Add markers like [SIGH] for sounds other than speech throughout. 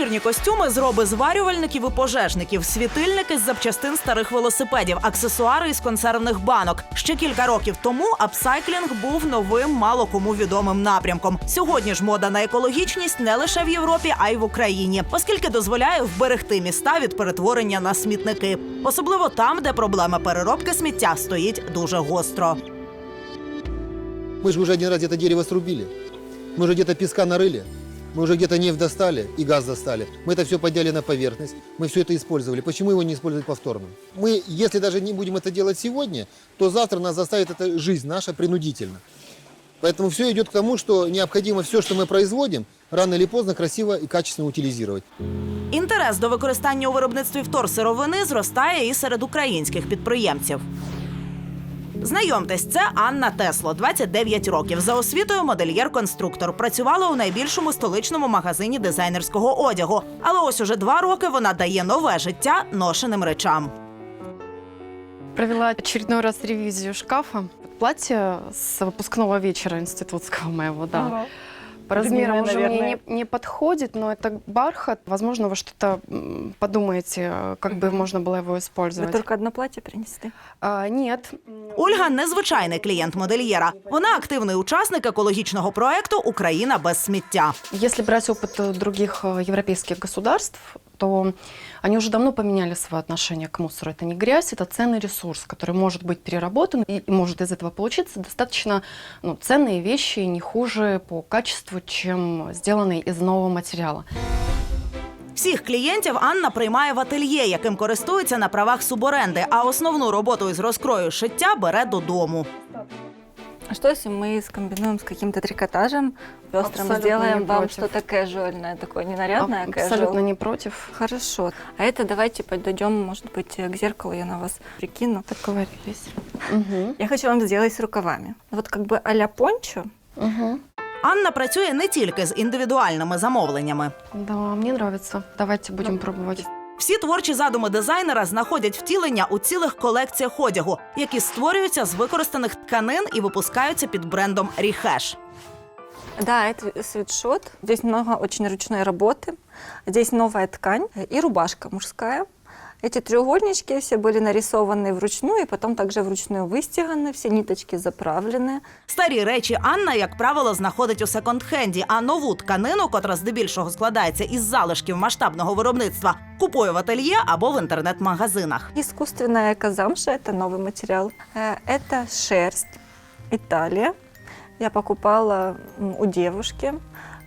Вечірні костюми з роби зварювальників і пожежників, світильники з запчастин старих велосипедів, аксесуари із консервних банок. Ще кілька років тому апсайклінг був новим, мало кому відомим напрямком. Сьогодні ж мода на екологічність не лише в Європі, а й в Україні, оскільки дозволяє вберегти міста від перетворення на смітники, особливо там, де проблема переробки сміття стоїть дуже гостро. Мы же уже один раз где-то дерево срубили. Мы уже где-то песка нарыли. Мы уже где-то нефть достали и газ достали. Мы это все подняли на поверхность. Мы все это использовали. Почему его не использовать повторно? Мы, если даже не будем это делать сегодня, то завтра нас заставит эта жизнь наша принудительно. Поэтому все идет к тому, что необходимо все, что мы производим, рано или поздно красиво и качественно утилизировать. Інтерес до використання у виробництві вторсировини зростає і серед українських підприємців. Знайомтесь, це Анна Тесло, 29 років. За освітою модельєр-конструктор. Працювала у найбільшому столичному магазині дизайнерського одягу. Але ось уже два роки вона дає нове життя ношеним речам. Провела очередной раз ревизию шкафа. Платье с выпускного вечера институтского моего, да. По размерам Длинное, уже мне наверное. не, не подходит, но это бархат. Возможно, вы что-то м, подумаете, э, как бы можно было его Вы использовать. только одно платье принесли? А, нет. Ольга незвичайний клієнт модельєра. Вона активний учасник екологічного проекту Україна без сміття. Если брать опыт э, других э, европейских государств, то они уже давно поменяли свое отношение к мусору. Это не грязь, это ценный ресурс, который может быть переработан и и может из этого получиться достаточно ну, ценные вещи, не хуже по качеству, чем сделанные из нового материала. Всіх клієнтів Анна приймає в ательє, яким користується на правах суборенди, а основну роботу із розкрою шиття бере додому. А что если мы скомбинуем с каким-то трикотажем, пестрым, Абсолютно сделаем не вам против. что-то casuальное, такое ненарядное, Аб- casual? Абсолютно не против. Хорошо. А это давайте подойдем, может быть, к зеркалу, я на вас прикину. Договорились. Мгм. Я хочу вам сделать с рукавами. Вот как бы а-ля пончо. Мгм. Анна працює не тільки з індивідуальними замовленнями. Да, мне нравится. Давайте будем пробовать. Всі творчі задуми дизайнера знаходять втілення у цілих колекціях одягу, які створюються з використаних тканин і випускаються під брендом Ріхеш. Да, это свитшот. Здесь много очень ручной работы. Здесь новая ткань и рубашка мужская. Эти треугольнички все были нарисованы вручную и потом также вручную выстеганы, все ниточки заправлены. Старі речі Анна, як правило, знаходить у секонд-хенді, а нову тканину, котра здебільшого складається із залишків масштабного виробництва, купує в ательє або в інтернет-магазинах. Искусственная казамша – это новый материал. Э, Это шерсть, Италия. Я покупала м, у девушки,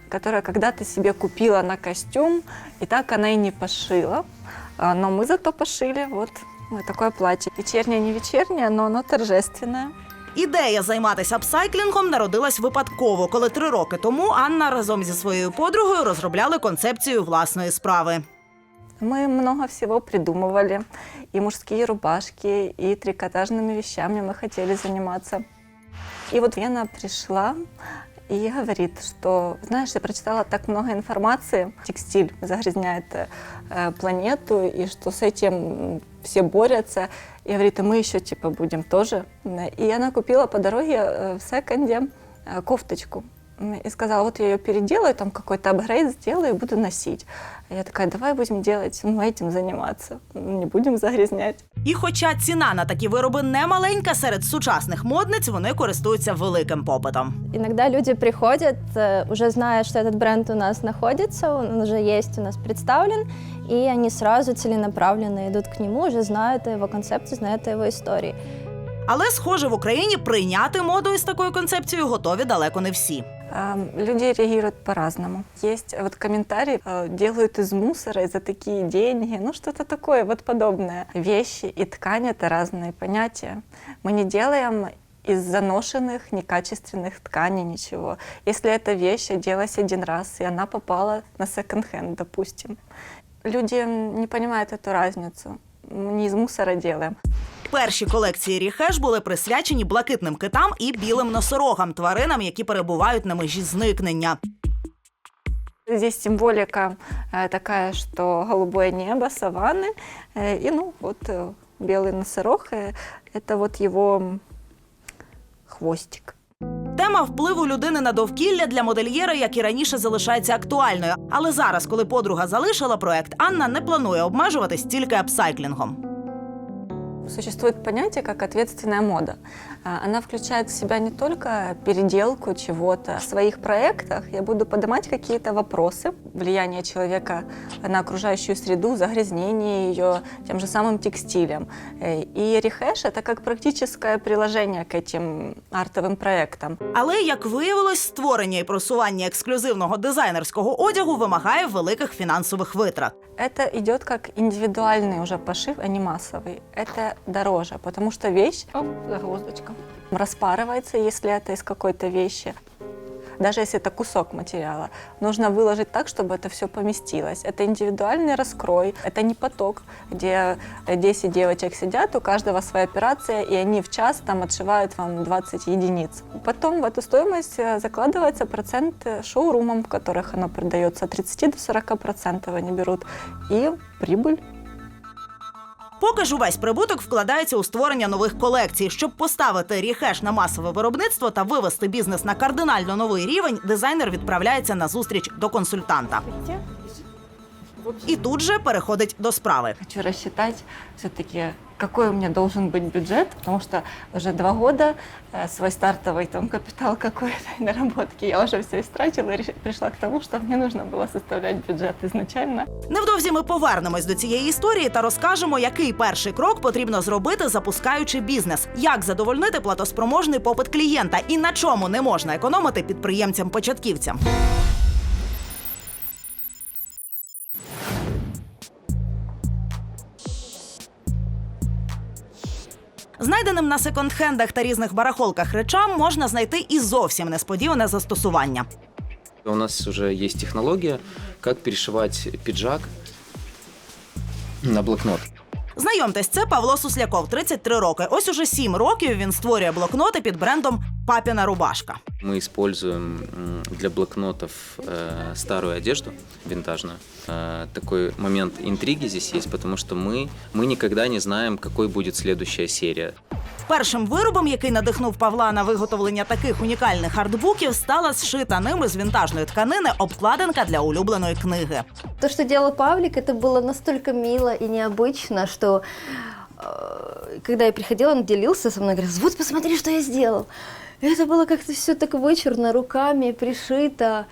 которая когда-то себе купила на костюм, и так она и не пошила. А, Но мы зато пошили вот вот такое платье. Вечернее, не вечернее, но оно торжественное. Ідея займатися апсайклінгом народилась випадково, коли три роки тому Анна разом зі своєю подругою розробляли концепцію власної справи. Мы много всего придумывали. И мужские рубашки, и трикотажными вещами мы хотели заниматься. И вот Лена пришла и говорит, что, знаешь, я прочитала так много информации, текстиль загрязняет э, планету, и что с этим м, все борются. И говорит, и мы еще типа будем тоже. И она купила по дороге э, в секонде э, кофточку. М, И сказала, вот я ее переделаю, там какой-то апгрейд сделаю и буду носить. А Я такая, давай будем делать, ну, этим заниматься, не будем загрязнять. І хоча ціна на такі вироби не маленька, серед сучасних модниць вони користуються великим попитом. Иногда люди приходят, э, уже зная, что этот бренд у нас находится, он уже есть у нас представлен, и они сразу целенаправленно идут к нему, уже знают о его концепции, знают о его истории. Але, схоже, в Україні прийняти моду із такою концепцією готові далеко не всі. А, Люди реагируют по-разному. Есть вот комментарии, э, делают из мусора и за такие деньги, ну что-то такое вот подобное. Вещи и ткань — это разные понятия. Мы не делаем из заношенных, некачественных тканей ничего. Если эта вещь оделась один раз, и она попала на секонд-хенд, допустим. Люди не понимают эту разницу. Мы не из мусора делаем. Перші колекції Ріхеш були присвячені блакитним китам і білим носорогам, тваринам, які перебувають на межі зникнення. Здесь символика э, такая, что голубое небо, саванны, э, и ну вот э, белый носорог, э, это вот его м, хвостик. Тема впливу людини на довкілля для модельєра, як і раніше, залишається актуальною. Але зараз, коли подруга залишила проект, Анна не планує обмежуватись тільки апсайклінгом. Существует понятие как ответственная мода. А, Она включает в себя не только переделку чего-то. В своих проектах я буду поднимать какие-то вопросы, влияние человека на окружающую среду, загрязнение ее тем же самым текстилем. Э, И рехэш — это как практическое приложение к этим артовым проектам. Але як виявилось, створення і просування ексклюзивного дизайнерського одягу вимагає великих фінансових витрат. Это идет как индивидуальный уже пошив, а не массовый. Это дороже, потому что вещь, оп, загвоздочка, распарывается, если это из какой-то вещи. Даже если это кусок материала, нужно выложить так, чтобы это все поместилось. Это индивидуальный раскрой, это не поток, где 10 девочек сидят, у каждого своя операция, и они в час там отшивают вам 20 единиц. Потом в эту стоимость э, закладывается процент э, шоурумам, в которых оно продается, от 30 до 40 процентов они берут, и прибыль. Поки ж увесь прибуток вкладається у створення нових колекцій. Щоб поставити ріхеш на масове виробництво та вивести бізнес на кардинально новий рівень, дизайнер відправляється на зустріч до консультанта. І тут же переходить до справи. Хочу рассчитать все-таки, какой у меня должен быть бюджет, потому что уже два года э, свой стартовый там капитал какой-то наработки я уже все истратила и реш- пришла к тому, что мне нужно было составлять бюджет изначально. Невдовзі ми повернемось до цієї історії та розкажемо, який перший крок потрібно зробити, запускаючи бізнес, як задовольнити платоспроможний попит клієнта і на чому не можна економити підприємцям-початківцям. Знайденим на секонд-хендах та різних барахолках речам можна знайти і зовсім несподіване застосування. У нас уже есть технология, как перешивать пиджак на блокнот. Знайомтесь, це Павло Сусляков, 33 роки. Ось уже 7 років він створює блокноти під брендом Папіна рубашка. Мы используем м, для блокнотов э, старую одежду, винтажную. Э, такой момент интриги здесь есть, потому что мы, мы никогда не знаем, какой будет следующая серия. Першим виробом, який надихнув Павла на виготовлення таких унікальних артбуків, стала зшита ними з вінтажної тканини обкладинка для улюбленої книги. То, что делал Павлик, это было настолько мило и необычно, что э, когда я приходила, он делился со мной, говорит, вот посмотри, что я сделал. И это было как-то все так вычурно, руками пришито.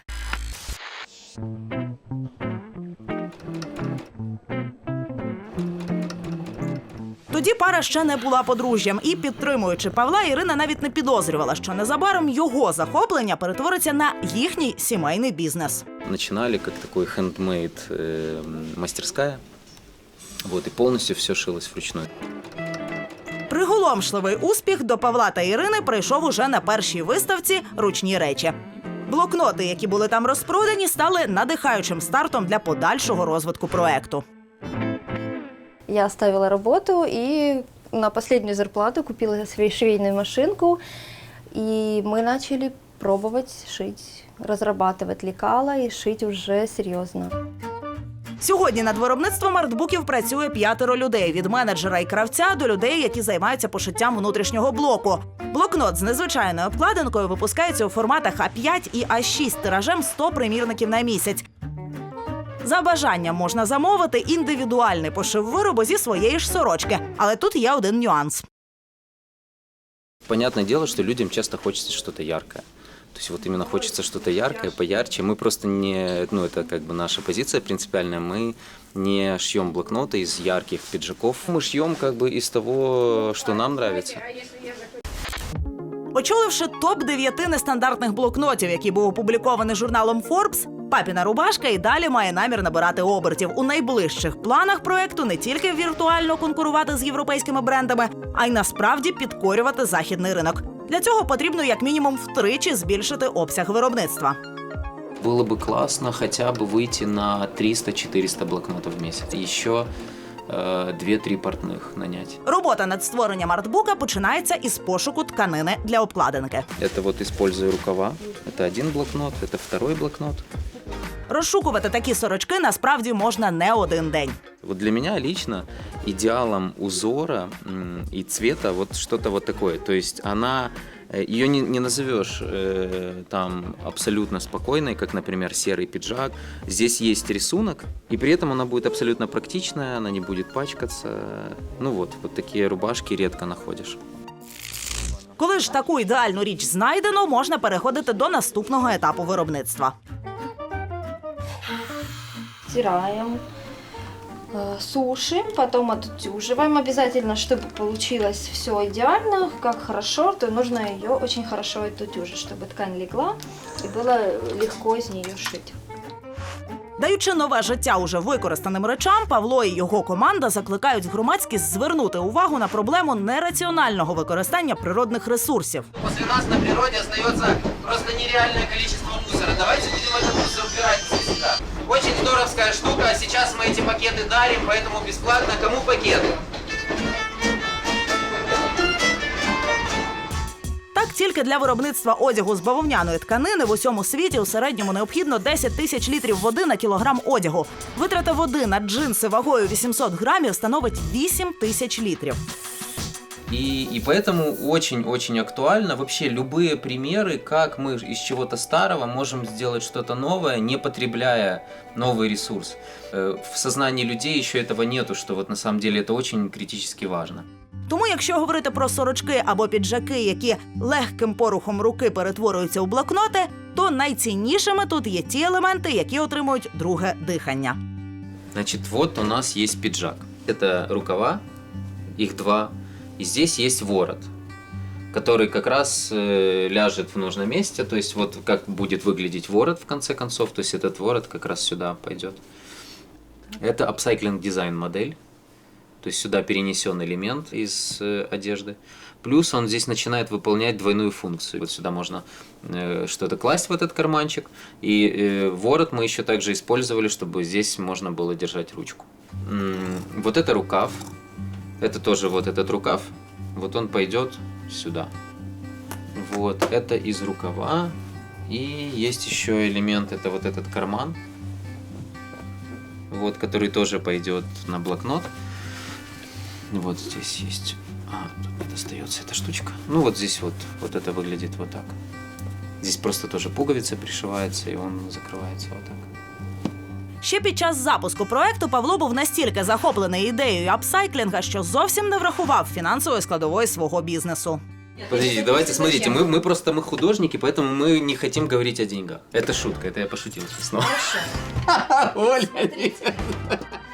Тоді пара ще не була подружжям, і підтримуючи Павла, Ірина навіть не підозрювала, що незабаром його захоплення перетвориться на їхній сімейний бізнес. Начинали как такой хендмейд мастерская, вот, и полностью все шилось вручную. Приголомшливий успіх до Павла та Ірини прийшов уже на першій виставці ручні речі. Блокноти, які були там розпродані, стали надихаючим стартом для подальшого розвитку проекту. Я оставила работу и на последнюю зарплату купила себе швейную машинку. И мы начали пробовать шить, разрабатывать лекала и шить уже серьезно. Сьогодні над виробництвом артбуків працює п'ятеро людей від менеджера і кравця до людей, які займаються пошиттям внутрішнього блоку. Блокнот з незвичайною обкладинкою випускається у форматах А5 і А6 тиражем 100 примірників на місяць. За бажанням можна замовити індивідуальний пошив виробу зі своєї ж сорочки, але тут є один нюанс. Понятное дело, что людям часто хочется что-то яркое. То есть вот именно хочется что-то яркое, поярче. Мы просто не, ну это как бы наша позиция принципиальная, мы не шьем блокноты из ярких пиджаков. Мы шьем как бы из того, что нам нравится. Очоливши топ 9 нестандартних блокнотів, який був опублікований журналом Forbes, папіна рубашка і далі має намір набирати обертів. У найближчих планах проекту не тільки віртуально конкурувати з європейськими брендами, а й насправді підкорювати західний ринок. Для цього потрібно як мінімум втричі збільшити обсяг виробництва. Было бы классно хотя бы выйти на 300-400 блокнотов в месяц. Еще э, 2-3 портных нанять. Робота над створенням артбука починається із пошуку тканини для обкладинки. Это вот используя рукава. Это один блокнот, это второй блокнот. Розшукувати такі сорочки насправді можна не один день. Вот для меня лично идеалом узора м, и цвета вот что-то вот такое. То есть она Ее не, не назовешь э, там абсолютно спокойной, как, например, серый пиджак. Здесь есть рисунок, и при этом она будет абсолютно практичная, она не будет пачкаться. Ну вот, вот такие рубашки редко находишь. Коли ж таку ідеальну річ знайдено, можна переходити до наступного етапу виробництва. Стираем, э, сушим, потом отутюживаем. Обязательно, чтобы получилось все идеально, как хорошо, то нужно ее очень хорошо отутюжить, чтобы ткань легла и было легко из нее шить. Даючи нове життя уже використаним речам, Павло і його команда закликають громадськість звернути увагу на проблему нераціонального використання природних ресурсів. После нас на природе остается просто нереальное количество мусора. Давайте будем этот мусор убирать всегда. Очень здоровская штука, а сейчас мы эти пакеты дарим, поэтому бесплатно. Кому пакет? Так тільки для виробництва одягу з бавовняної тканини в усьому світі у середньому необхідно 10 тисяч літрів води на кілограм одягу. Витрата води на джинси вагою 800 грамів становить 8 тисяч літрів. И, и поэтому очень-очень актуально вообще любые примеры, как мы из чего-то старого можем сделать что-то новое, не потребляя новый ресурс. Э, В сознании людей еще этого нету, что вот на самом деле это очень критически важно. Тому, якщо говорити про сорочки або піджаки, які легким порухом руки перетворюються у блокноти, то найціннішими тут є ті елементи, які отримують друге дихання. Значит, вот у нас есть пиджак. Это рукава, их два, и здесь есть ворот, который как раз э, ляжет в нужном месте, то есть вот как будет выглядеть ворот в конце концов, то есть этот ворот как раз сюда пойдет. Это upcycling дизайн модель, то есть сюда перенесен элемент из э, одежды. Плюс он здесь начинает выполнять двойную функцию. Вот сюда можно э, что-то класть в этот карманчик. И э, ворот мы еще также использовали, чтобы здесь можно было держать ручку. М, Вот это рукав. Это тоже вот этот рукав. Вот он пойдет сюда. Вот это из рукава. И есть еще элемент, это вот этот карман. Вот, который тоже пойдет на блокнот. Вот здесь есть. А, тут не достается эта штучка. Ну вот здесь вот, вот это выглядит вот так. Здесь просто тоже пуговица пришивается, и он закрывается вот так. Ще під час запуску проекту Павло був настільки захоплений ідеєю апсайклінга, що зовсім не врахував фінансової складової свого бізнесу. Подождите, давайте смотрите, мы, мы просто мы художники, поэтому мы не хотим говорить о деньгах. Это шутка, это я пошутил сейчас снова. [LAUGHS] Оля, нет.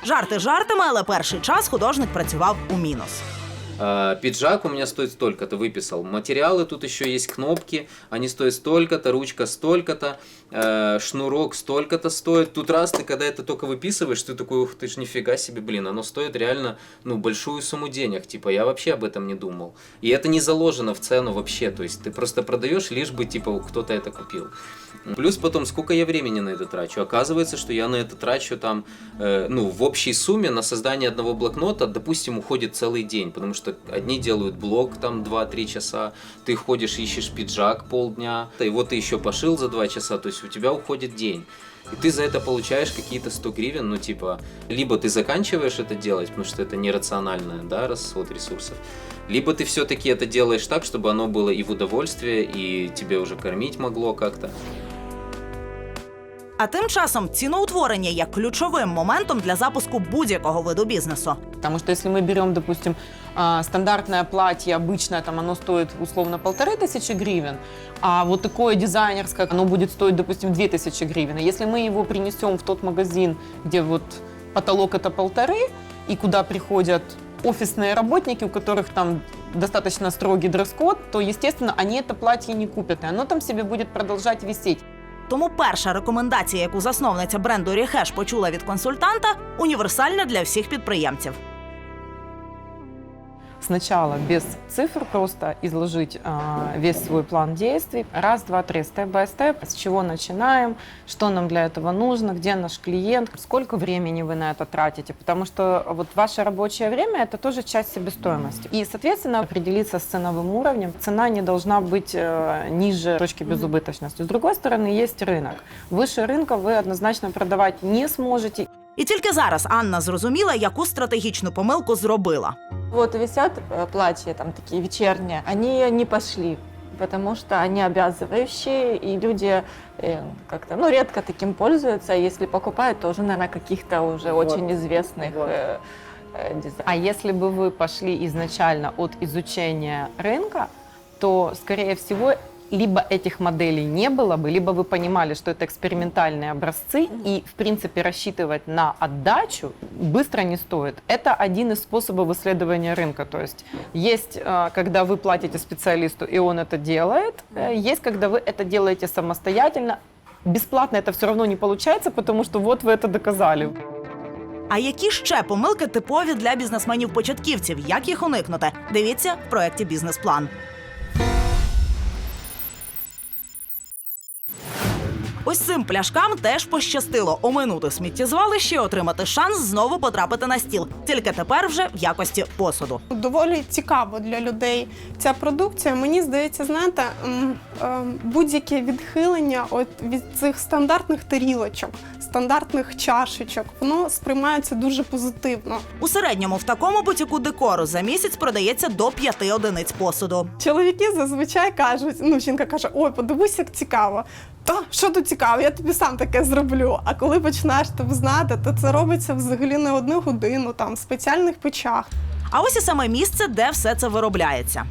Жарти жартами, але перший час художник працював у мінус. А, Пиджак у меня стоит столько-то, выписал. Материалы тут еще есть кнопки, они стоят столько-то, ручка столько-то, э, шнурок столько-то стоит. Тут раз ты, когда это только выписываешь, ты такой, ух ты ж нифига себе, блин, оно стоит реально, ну, большую сумму денег. Типа, я вообще об этом не думал. И это не заложено в цену вообще, то есть ты просто продаешь, лишь бы, типа, кто-то это купил. Плюс потом, сколько я времени на это трачу? Оказывается, что я на это трачу там, э, ну, в общей сумме на создание одного блокнота, допустим, уходит целый день, потому что одни делают блок там 2-3 часа, ты ходишь, ищешь пиджак полдня, вот ты еще пошил за 2 часа, то есть у тебя уходит день. И ты за это получаешь какие-то 100 гривен, ну типа, либо ты заканчиваешь это делать, потому что это нерациональный, да, расход ресурсов, либо ты все-таки это делаешь так, чтобы оно было и в удовольствие, и тебе уже кормить могло как-то. А тим часом ціноутворення є ключовим моментом для запуску будь-якого виду бізнесу. Потому что если мы берем, допустим, а, стандартное платье, обычное, там оно стоит условно полторы тысячи гривен, а вот такое дизайнерское, оно будет стоить, допустим, две тысячи гривен. И если мы его принесем в тот магазин, где вот потолок это полторы, и куда приходят офисные работники, у которых там достаточно строгий дресс-код, то, естественно, они это платье не купят, и оно там себе будет продолжать висеть. Тому перша рекомендація, яку засновниця бренду Ріхеш почула від консультанта, універсальна для всіх підприємців Сначала без цифр просто изложить а, весь свой план действий. Раз, два, три, степ-бай-степ. С чего начинаем, что нам для этого нужно, где наш клиент, сколько времени вы на это тратите. Потому что вот ваше рабочее время – это тоже часть себестоимости. И, соответственно, определиться с ценовым уровнем. Цена не должна быть э, ниже точки безубыточности. С другой стороны, есть рынок. Выше рынка вы однозначно продавать не сможете. І тільки зараз Анна зрозуміла, яку стратегічну помилку зробила. Вот висят э, платья там такие вечерние, они не пошли. потому что они обязывающие, и люди э, как-то, ну, редко таким пользуются, а если покупают, то уже, наверное, каких-то уже очень известных э, э, дизайнеров. А если бы вы пошли изначально от изучения рынка, то, скорее всего, либо этих моделей не было бы, либо вы понимали, что это экспериментальные образцы, и, в принципе, рассчитывать на отдачу быстро не стоит. Это один из способов исследования рынка. То есть есть, э, когда вы платите специалисту, и он это делает, э, есть, когда вы это делаете самостоятельно. Бесплатно это все равно не получается, потому что вот вы это доказали. А які ще помилки типові для бізнесменів-початківців? Як їх уникнути? Дивіться в проєкті Бізнес-план. Ось цим пляшкам теж пощастило оминути сміттєзвалище, і отримати шанс знову потрапити на стіл. Тільки тепер вже в якості посуду. Доволі цікаво для людей ця продукція. Мені здається, знаєте, ем, будь-яке відхилення от від цих стандартних тарілочок, стандартних чашечок, воно сприймається дуже позитивно. У середньому в такому бутіку декору за місяць продається до п'яти одиниць посуду. Чоловіки зазвичай кажуть, ну жінка каже: ой, подивись, як цікаво Та що тут цікаво, я тобі сам таке зроблю. А коли починаєш тебе знати, то це робиться взагалі не одну годину, там в спеціальних печах. А ось і саме місце, де все це виробляється.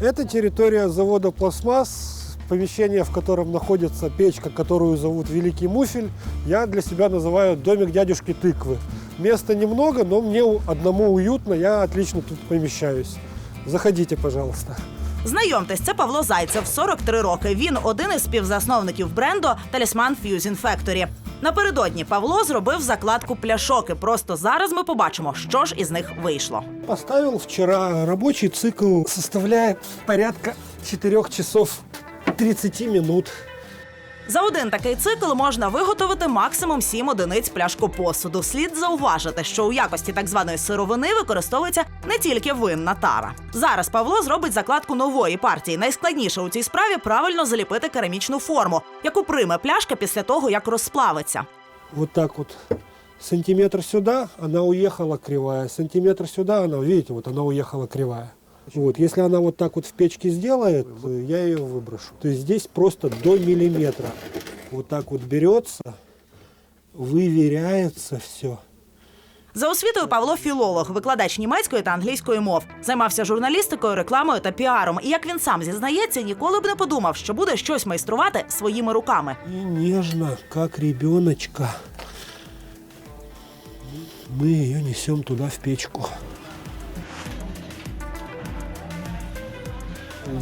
Это территория завода «Пластмасс», помещение, в котором находится печка, которую зовут Великий Муфель. Я для себя называю домик дядюшки тыквы. Места немного, но мне у- одному уютно, я отлично тут помещаюсь. Заходите, пожалуйста. Знайомтесь, це Павло Зайцев, 43 роки. Він один із співзасновників бренду Талісман Fusion Factory. Напередодні Павло зробив закладку пляшок. І просто зараз ми побачимо, що ж із них вийшло. Поставив вчора робочий цикл составляє порядка 4 часов 30 минут. За один такий цикл можна виготовити максимум 7 одиниць пляшку посуду. Слід зауважити, що у якості так званої сировини використовується не тільки винна тара. Зараз Павло зробить закладку нової партії. Найскладніше у цій справі правильно заліпити керамічну форму, яку прийме пляшка після того, як розплавиться. Вот так вот. Сантиметр сюда, она уехала кривая. Сантиметр сюда, она, видите, вот она уехала кривая. Вот, если она вот так вот в печке сделает, э, я ее выброшу. То есть здесь просто до миллиметра. Вот так вот берется, выверяется все. За освітою Павло філолог, викладач німецької та англійської мов, займався журналістикою, рекламою та піаром. І як він сам зізнається, ніколи б не подумав, що буде щось майструвати своїми руками. И нежно, как ребеночка, мы ее несем туда в печку.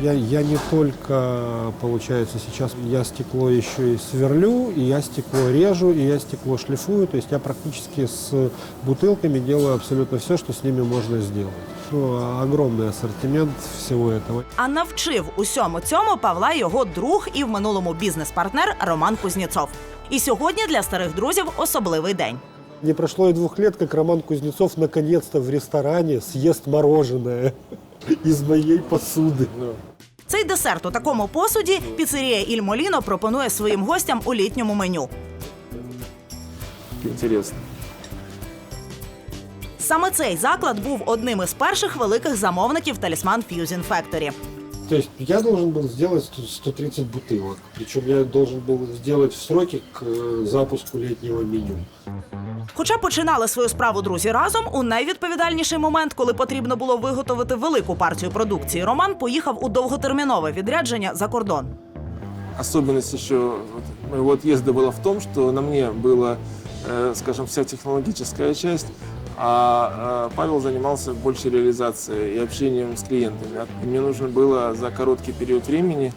Я, я не только, получается, сейчас я стекло еще и сверлю, и я стекло режу, и я стекло шлифую. То есть я практически с бутылками делаю абсолютно все, что с ними можно сделать. Ну, а огромный ассортимент всего этого. А навчив усьому цьому Павла його друг і в минулому бізнес-партнер Роман Кузнєцов. І сьогодні для старих друзів особливий день. Не прошло и двух лет, как Роман Кузнецов наконец-то в ресторане съест мороженое [LAUGHS] из моей посуды. Цей десерт у такому посуді піцерія Іль Моліно пропонує своїм гостям у літньому меню. Интересно. Саме цей заклад був одним із перших великих замовників Талісман Fusion Factory. То есть я должен был сделать 100 130 бутылок. Причем я должен был сделать в сроки к э, запуску летнего меню. Хоча починали свою справу друзі разом, у найвідповідальніший момент, коли потрібно було виготовити велику партію продукції, Роман поїхав у довготермінове відрядження за кордон. Особенность еще вот моего отъезда была в том, что на мне была, э, скажем, вся технологическая часть, а э, Павел занимался больше реализацией и общением с клиентами. Мне нужно было за короткий период времени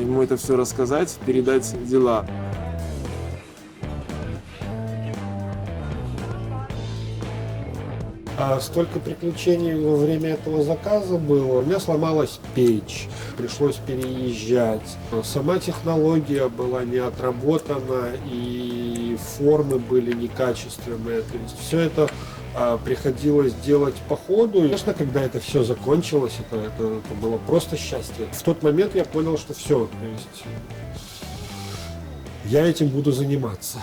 ему это все рассказать, передать дела. А столько приключений во время этого заказа было. У меня сломалась печь, пришлось переезжать. Сама технология была не отработана, и формы были некачественные. То есть все это приходилось делать по ходу. И, конечно, когда это все закончилось, это, это, это было просто счастье. В тот момент я понял, что все, то есть я этим буду заниматься.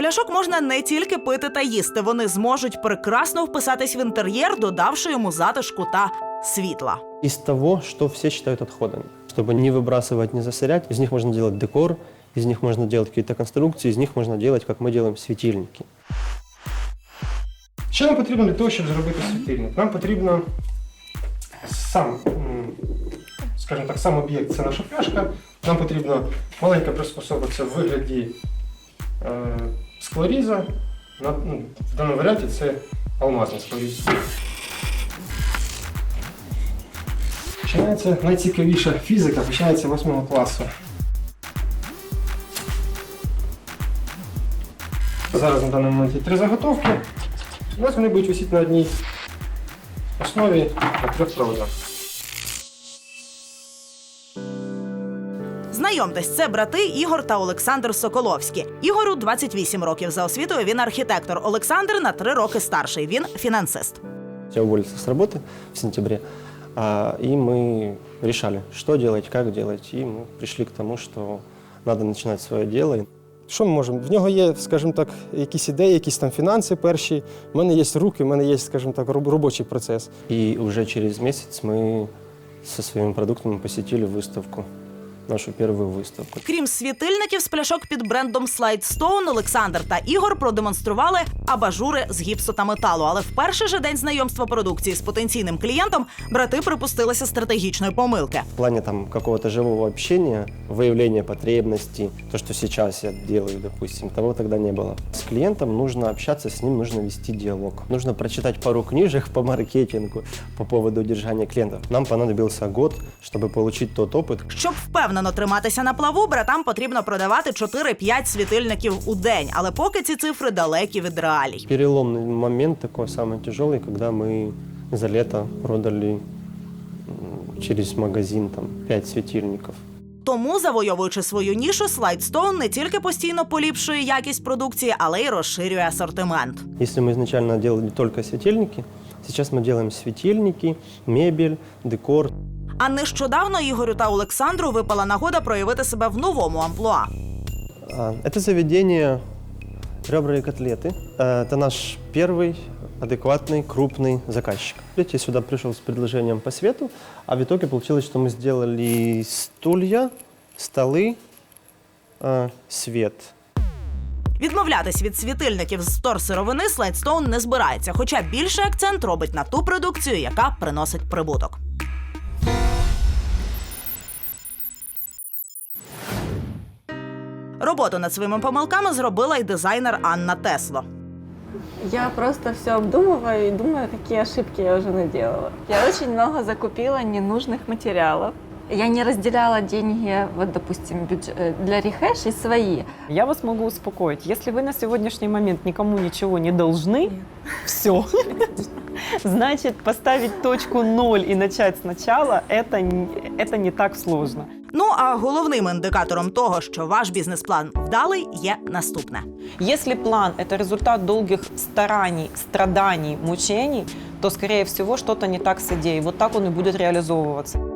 пляшок можна не тільки пити та їсти, вони зможуть прекрасно вписатись в інтер'єр, додавши йому затишку та світла. Из того, что все считают отходами. Чтобы не выбрасывать, не засорять, из них можно делать декор, из них можно делать какие-то конструкции, из них можно делать, как мы делаем, светильники. Що нам потрібно для того, щоб зробити світильник? Нам потрібно сам, м, скажімо так, сам об'єкт це наша пляшка. Нам потрібно маленька приспособа це в вигляді е, склоріза. На, ну, в даному варіанті це алмазний склоріз. Починається найцікавіша фізика, починається 8 класу. Зараз на даний момент є три заготовки. У нас вони будуть висіти на одній основі на трьох проводах. Знайомтесь, це брати Ігор та Олександр Соколовські. Ігору 28 років за освітою. Він архітектор. Олександр на 3 роки старший. Він фінансист. Я уволился с работы в сентябре, а, и мы решали, что делать, как делать, и мы пришли к тому, что надо начинать свое дело. Що ми можемо? В нього є, скажімо так, якісь ідеї, якісь там фінанси перші. У мене є руки, в мене є, скажімо так, роб- робочий процес. И уже через месяц мы со своими продуктами посетили выставку, нашу первую выставку. Крім світильників з пляшок під брендом Slide Stone, Олександр та Ігор продемонстрували абажури з гіпсу та металу. Але в перший же день знайомства продукції з потенційним клієнтом брати припустилися стратегічної помилки. В плане там какого-то живого общения, выявления потребностей, то, что сейчас я делаю, допустим, того тогда не было. С клиентом нужно общаться, с ним нужно вести диалог. Нужно прочитать пару книжек по маркетингу по поводу удержания клиентов. Нам понадобился год, чтобы получить тот опыт, Щоб впевнено триматися на плаву, братам потрібно продавати 4-5 світильників у день. Але поки ці цифри далекі від реалій. Переломный момент такой самый тяжелый, когда мы за лето продали м, через магазин там 5 светильников. Тому, завойовуючи свою нішу, Slidestone не тільки постійно поліпшує якість продукції, але й розширює асортимент. Если мы изначально делали только светильники, сейчас мы делаем светильники, мебель, декор. А нещодавно Ігорю та Олександру випала нагода проявити себе в новому амплуа. А, Это заведение «Ребра и котлеты». Э, Это наш первый адекватный, крупный заказчик. Я сюда пришел с предложением по свету, а в итоге получилось, что мы сделали стулья, столы, э, свет. Відмовлятись від світильників з вторсировини Slidestone не збирається, хоча більший акцент робить на ту продукцію, яка приносить прибуток. Роботу над своїми помилками зробила й дизайнер Анна Тесло. Я просто все обдумываю и думаю, какие ошибки я уже наделала. Я очень много закупила ненужных материалов. Я не разделяла деньги, вот, допустим, бюдж- э, для рехэш и свои. Я вас могу успокоить. Если вы на сегодняшний момент никому ничего не должны, все. [LAUGHS] Значит, поставить точку ноль и начать сначала это, не- это не так сложно. Ну а головним індикатором того, що ваш бізнес-план вдалий, є наступне. Если план – это результат долгих стараний, страданий, мучений, то, скорее всего, что-то не так с идеей. Вот так он и будет реализовываться.